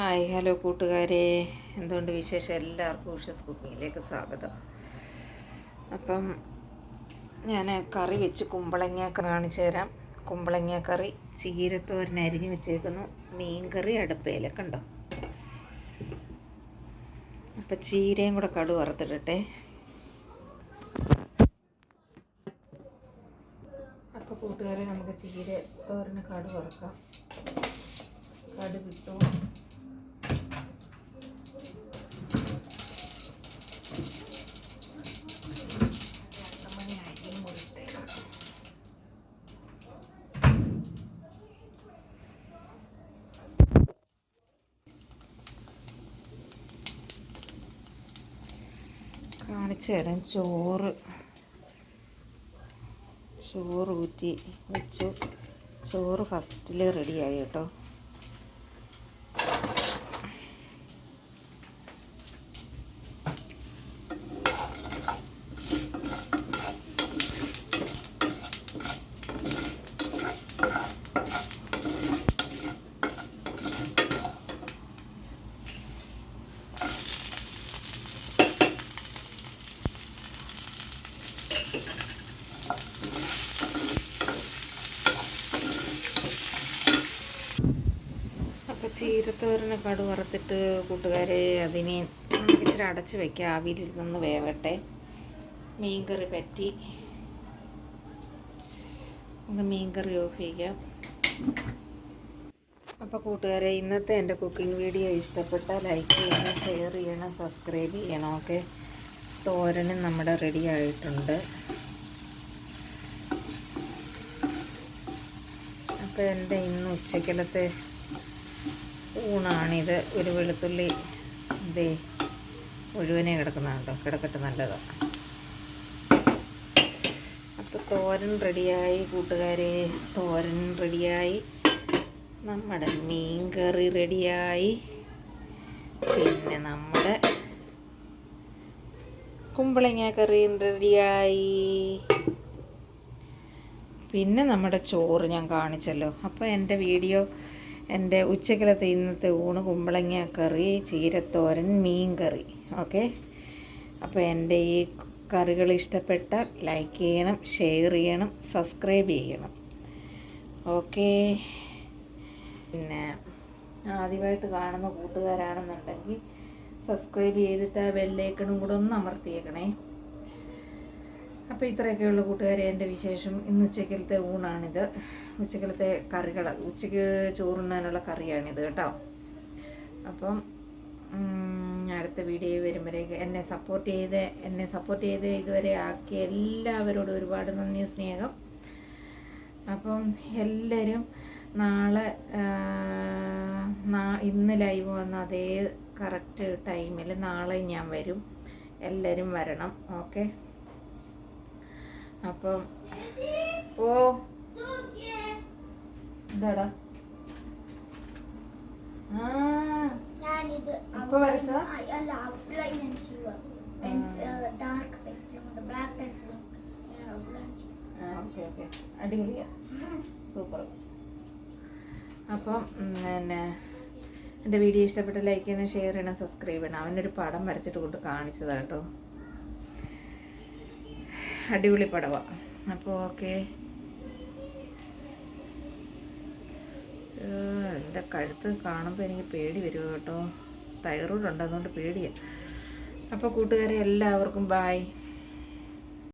Hi hello കൂട്ടുകാരെ. എന്തുകൊണ്ട് വിശേഷം? എല്ലാവർക്കും ഉഷസ് കുക്കിങ്ങിലേക്ക് സ്വാഗതം. അപ്പം ഞാൻ കറി വെച്ച് കുമ്പളങ്ങ കാണിച്ചു തരാം. കുമ്പളങ്ങ കറി ചീരത്തോരൻ അരിഞ്ഞു വെച്ചേക്കുന്നു. മീൻ കറി അടുപ്പയിലൊക്കെ ഉണ്ടോ അപ്പം ചീരയും കൂടെ കടു വറുത്തിട്ടെ അപ്പോൾ കൂട്ടുകാരെ നമുക്ക് ചീര കടു വറുക്കാം കടു കിട്ടും മണി അരിയും കൂടി ഇട്ടേക്കാം കാണിച്ചു തരാം. ചോറ്. ചോറ് ഊറ്റി വെച്ചു. ചോറ് ഫസ്റ്റിൽ റെഡിയായി കേട്ടോ. അപ്പോൾ ചീരത്തോരന് കടു വറുത്തിട്ട് കൂട്ടുകാരെ അതിനെ ഇച്ചിരി അടച്ചു വയ്ക്കുക ആവിയിലിരുന്ന് വേവട്ടെ. മീൻകറി പറ്റി. നമുക്ക് മീൻകറി ഓഫ് ചെയ്യാം. അപ്പോൾ കൂട്ടുകാരെ ഇന്നത്തെ എന്റെ കുക്കിംഗ് വീഡിയോ ഇഷ്ടപ്പെട്ടാൽ ലൈക്ക് ചെയ്യണം ഷെയർ ചെയ്യണം സബ്സ്ക്രൈബ് ചെയ്യണം ഓക്കെ? തോരനും നമ്മുടെ റെഡി ആയിട്ടുണ്ട്. അപ്പോൾ എന്റെ ഇന്ന് ഉച്ചക്കലത്തെ ഊണാണിത്. ഒരു വെളുത്തുള്ളി ഇതേ മുഴുവനെ കിടക്കുന്നതുണ്ടോ കിടക്കട്ടെ നല്ലതാണ് അപ്പോൾ തോരൻ റെഡിയായി കൂട്ടുകാരെ. തോരൻ റെഡിയായി. നമ്മുടെ മീൻ കറി റെഡിയായി. പിന്നെ നമ്മുടെ കുമ്പളങ്ങ കറിയും റെഡിയായി. പിന്നെ നമ്മുടെ ചോറ് ഞാൻ കാണിച്ചല്ലോ. അപ്പോൾ എന്റെ വീഡിയോ എന്റെ ഉച്ചക്കലത്തെ ഇന്നത്തെ ഊണ് കുമ്പളങ്ങ കറി ചീരത്തോരൻ മീൻ കറി. ഓക്കെ? അപ്പോൾ എന്റെ ഈ കറികൾ ഇഷ്ടപ്പെട്ടാൽ ലൈക്ക് ചെയ്യണം ഷെയർ ചെയ്യണം സബ്സ്ക്രൈബ് ചെയ്യണം. ഓക്കെ? പിന്നെ ആദ്യമായിട്ട് കാണുന്ന കൂട്ടുകാരാണെന്നുണ്ടെങ്കിൽ സബ്സ്ക്രൈബ് ചെയ്തിട്ട് ആ ബെല്ലേക്കണും കൂടെ ഒന്ന് അമർത്തിയേക്കണേ. അപ്പോൾ ഇത്രയൊക്കെയുള്ള കൂട്ടുകാരെ എന്റെ വിശേഷം. ഇന്ന് ഉച്ചക്കലത്തെ ഊണാണിത്. ഉച്ചക്കലത്തെ കറികൾ ഉച്ചയ്ക്ക് ചോറുണ്ണാനുള്ള കറിയാണിത് കേട്ടോ. അപ്പം അടുത്ത വീഡിയോ വരുമ്പോഴേക്ക് എന്നെ സപ്പോർട്ട് ചെയ്ത് എന്നെ സപ്പോർട്ട് ചെയ്ത് ഇതുവരെ ആക്കിയ എല്ലാവരോടും ഒരുപാട് നന്ദി സ്നേഹം. അപ്പം എല്ലാവരും നാളെ ഇന്ന് ലൈവ് വന്ന അതേ കറക്റ്റ് ടൈമിൽ നാളെ ഞാൻ വരും. എല്ലാവരും വരണം ഓക്കെ അപ്പം ഓ എന്താടാ ഇപ്പൊ വരച്ചതാ? Okay okay. അടിപൊളിയാ. സൂപ്പർ. അപ്പം പിന്നെ എന്റെ വീഡിയോ ഇഷ്ടപ്പെട്ട ലൈക്ക് ചെയ്യണം ഷെയർ ചെയ്യണം സബ്സ്ക്രൈബ് ചെയ്യണം. അവനൊരു പടം വരച്ചിട്ട് കൊണ്ട് കാണിച്ചതാ കേട്ടോ. അടിപൊളി പടവാണ് അപ്പോൾ ഓക്കെ. എന്റെ കഴുത്ത് കാണുമ്പോൾ എനിക്ക് പേടി വരുമോ കേട്ടോ. തൈറോയ്ഡ് ഉണ്ട് അതുകൊണ്ട് പേടിയാണ് അപ്പോൾ കൂട്ടുകാരെ എല്ലാവർക്കും ബായ്